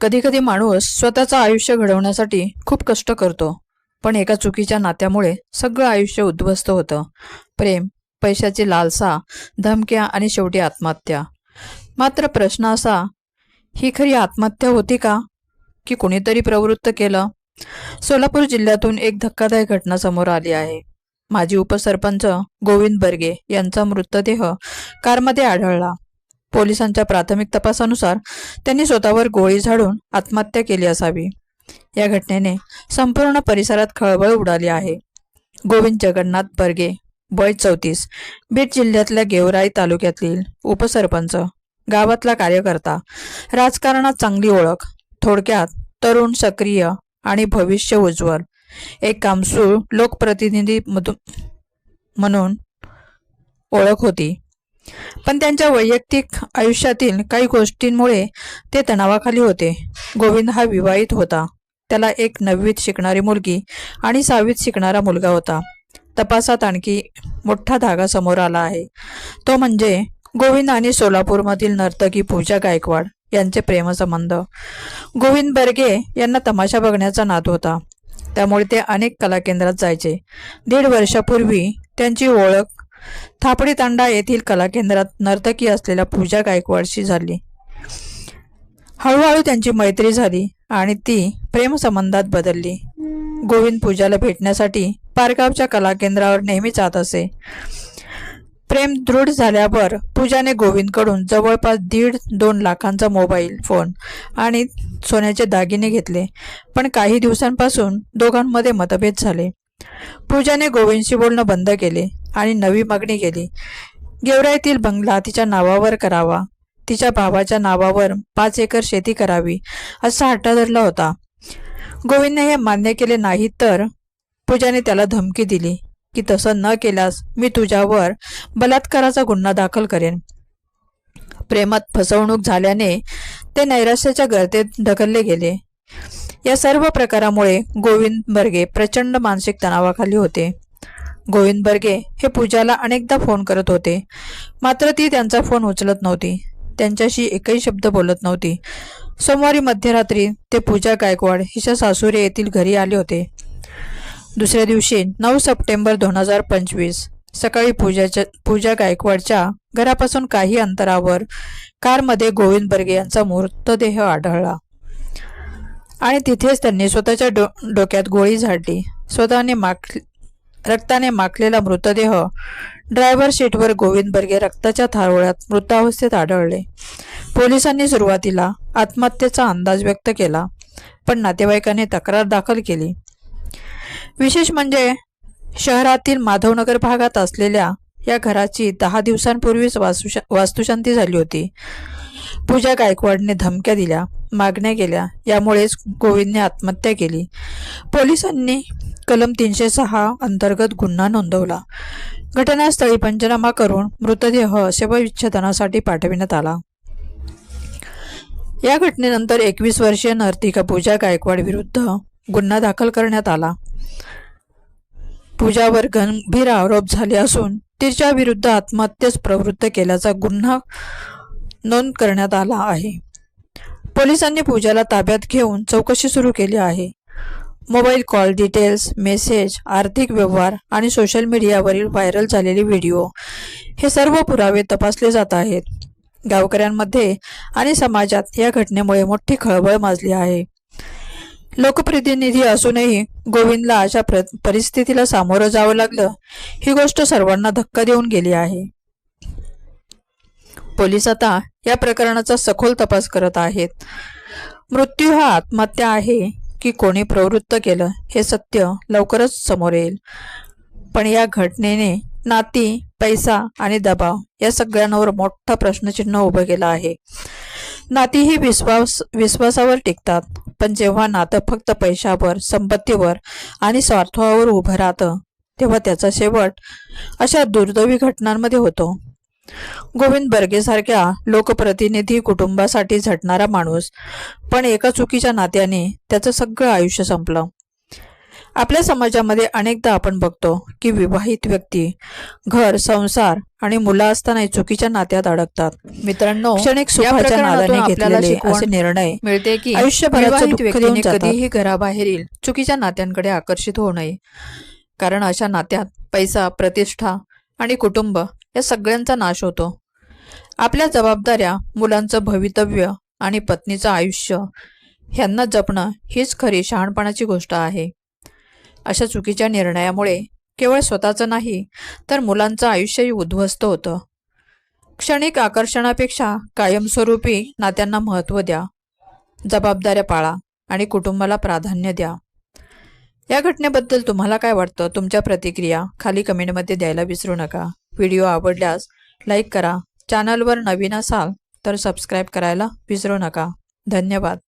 कधीकधी माणूस स्वतःचं आयुष्य घडवण्यासाठी खूप कष्ट करतो. पण एका चुकीच्या नात्यामुळे सगळं आयुष्य उद्ध्वस्त होतं. प्रेम पैशाची लालसा धमक्या आणि शेवटी आत्महत्या. मात्र प्रश्न असा ही खरी आत्महत्या होती का? की कुणीतरी प्रवृत्त केलं? सोलापूर जिल्ह्यातून एक धक्कादायक घटना समोर आली आहे. माजी उपसरपंच गोविंद बर्गे यांचा मृतदेह कारमध्ये आढळला. पोलिसांच्या प्राथमिक तपासानुसार त्यांनी स्वतःवर गोळी झाडून आत्महत्या केली असावी. या घटनेने संपूर्ण परिसरात खळबळ उडाली आहे. गोविंद जगन्नाथ बर्गे वय चौतीस बीड जिल्ह्यातल्या गेवराई तालुक्यातील उपसरपंच गावातला कार्यकर्ता राजकारणात चांगली ओळख थोडक्यात तरुण सक्रिय आणि भविष्य उज्ज्वल. एक कामसूळ लोकप्रतिनिधी म्हणून ओळख होती. पण त्यांच्या वैयक्तिक आयुष्यातील काही गोष्टींमुळे ते तणावाखाली होते. गोविंद हा विवाहित होता. त्याला एक नववीत शिकणारी मुलगी आणि सहावीत शिकणारा मुलगा होता. तपासात आणखी मोठा धागा समोर आला आहे. तो म्हणजे गोविंद आणि सोलापूरमधील नर्तकी पूजा गायकवाड यांचे प्रेमसंबंध. गोविंद बर्गे यांना तमाशा बघण्याचा नाद होता. त्यामुळे ते अनेक कला केंद्रात जायचे. दीड वर्षापूर्वी त्यांची ओळख थापडी तांडा येथील कला केंद्रात नर्तकी असलेल्या पूजा गायकवाडशी झाली. हळूहळू त्यांची मैत्री झाली आणि ती प्रेमसंबंधात बदलली. गोविंद पूजाला भेटण्यासाठी पारगावच्या कला केंद्रावर नेहमी जात असे. प्रेम दृढ झाल्यावर पूजाने गोविंदकडून जवळपास दीड दोन लाखांचा मोबाईल फोन आणि सोन्याचे दागिने घेतले पण काही दिवसांपासून दोघांमध्ये मतभेद झाले. पूजाने गोविंदशी बोलणं बंद केले. आणि नवी मागणी केली. गेवराईतील बंगला तिच्या नावावर करावा. तिच्या भावाच्या नावावर पाच एकर शेती करावी असा हट्टा धरला होता. गोविंदने हे मान्य केले नाही तर पूजाने त्याला धमकी दिली की तसं न केल्यास मी तुझ्यावर बलात्काराचा गुन्हा दाखल करेन. प्रेमात फसवणूक झाल्याने ते नैराश्याच्या गर्तेत ढकलले गेले. या सर्व प्रकारामुळे गोविंद बर्गे प्रचंड मानसिक तणावाखाली होते. गोविंद बर्गे हे पूजाला अनेकदा फोन करत होते. मात्र ती त्यांचा फोन उचलत नव्हती. त्यांच्याशी एकही शब्द बोलत नव्हती. सोमवारी मध्यरात्री ते पूजा गायकवाड हिच्या सासुरे येथील घरी आले होते. दुसऱ्या दिवशी नऊ सप्टेंबर दोन हजार पंचवीस सकाळी पूजाच्या पूजा गायकवाडच्या घरापासून काही अंतरावर कारमध्ये गोविंद बर्गे यांचा मृतदेह आढळला. आणि तिथेच त्यांनी स्वतःच्या डो डोक्यात गोळी झाडली. स्वतःने माग रक्ताने माखलेला मृतदेह ड्रायव्हर सीटवर गोविंद बर्गे रक्ताच्या थारोळ्यात मृतावस्थेत आढळले. पोलिसांनी सुरुवातीला आत्महत्येचा अंदाज व्यक्त केला पण नातेवाईकांनी तक्रार दाखल केली. विशेष म्हणजे शहरातील माधवनगर भागात असलेल्या या घराची दहा दिवसांपूर्वीच वास्तुशा वास्तुशांती झाली होती. पूजा गायकवाडने धमक्या दिल्या मागण्या केल्या यामुळेच गोविंदने आत्महत्या केली. पोलिसांनी कलम तीनशे सहा अंतर्गत गुन्हा नोंदवला. घटनास्थळी पंचनामा करून मृतदेह शवविच्छेदनासाठी पाठविण्यात आला. या घटनेनंतर एकवीस वर्षीय नर्तिका पूजा गायकवाड विरुद्ध गुन्हा दाखल करण्यात आला. पूजावर गंभीर आरोप झाले असून तिच्या विरुद्ध आत्महत्येस प्रवृत्त केल्याचा गुन्हा नोंद करण्यात आला आहे. पोलिसांनी पूजाला ताब्यात घेऊन चौकशी सुरू केली आहे. मोबाईल कॉल डिटेल्स मेसेज आर्थिक व्यवहार आणि सोशल मीडियावरील व्हायरल झालेले व्हिडिओ हे सर्व पुरावे तपासले जात आहेत. गावकऱ्यांमध्ये आणि समाजात या घटनेमुळे मोठी खळबळ माजली आहे. लोकप्रतिनिधी असूनही गोविंदला अशा प्र परिस्थितीला सामोरं जावं लागलं ही गोष्ट सर्वांना धक्का देऊन गेली आहे. पोलीस आता या प्रकरणाचा सखोल तपास करत आहेत. मृत्यू हा आत्महत्या आहे. की कोणी प्रवृत्त केलं हे सत्य लवकरच समोर येईल. पण या घटनेने नाती पैसा आणि दबाव या सगळ्यांवर मोठा प्रश्नचिन्ह उभं केलं आहे. नाती ही विश्वास विश्वासावर टिकतात पण जेव्हा नातं फक्त पैशावर संपत्तीवर आणि स्वार्थावर उभं राहतं तेव्हा त्याचा शेवट अशा दुर्दैवी घटनांमध्ये होतो. गोविंद बर्गेसारख्या लोकप्रतिनिधी कुटुंबासाठी झटणारा माणूस पण एका चुकीच्या नात्याने त्याचं सगळं आयुष्य संपलं. आपल्या समाजामध्ये अनेकदा आपण बघतो की विवाहित व्यक्ती घर संसार आणि मुलं असतानाही चुकीच्या नात्यात अडकतात. मित्रांनो क्षणिक या सुखाच्या नादाने घेतलेले असे निर्णय मिळते की जातात. कधीही घराबाहेरील चुकीच्या नात्यांकडे आकर्षित होऊ नये. कारण अशा नात्यात पैसा प्रतिष्ठा आणि कुटुंब या सगळ्यांचा नाश होतो. आपल्या जबाबदाऱ्या मुलांचं भवितव्य आणि पत्नीचं आयुष्य ह्यांना जपणं हीच खरी शहाणपणाची गोष्ट आहे. अशा चुकीच्या निर्णयामुळे केवळ स्वतःचं नाही तर मुलांचं आयुष्यही उद्ध्वस्त होतं. क्षणिक आकर्षणापेक्षा कायमस्वरूपी नात्यांना महत्त्व द्या. जबाबदाऱ्या पाळा आणि कुटुंबाला प्राधान्य द्या. या घटनेबद्दल तुम्हाला काय वाटतं? तुमच्या प्रतिक्रिया खाली कमेंटमध्ये द्यायला विसरू नका. व्हिडिओ आवडल्यास लाईक करा. चॅनलवर नवीन असाल तर सबस्क्राईब करायला विसरू नका. धन्यवाद.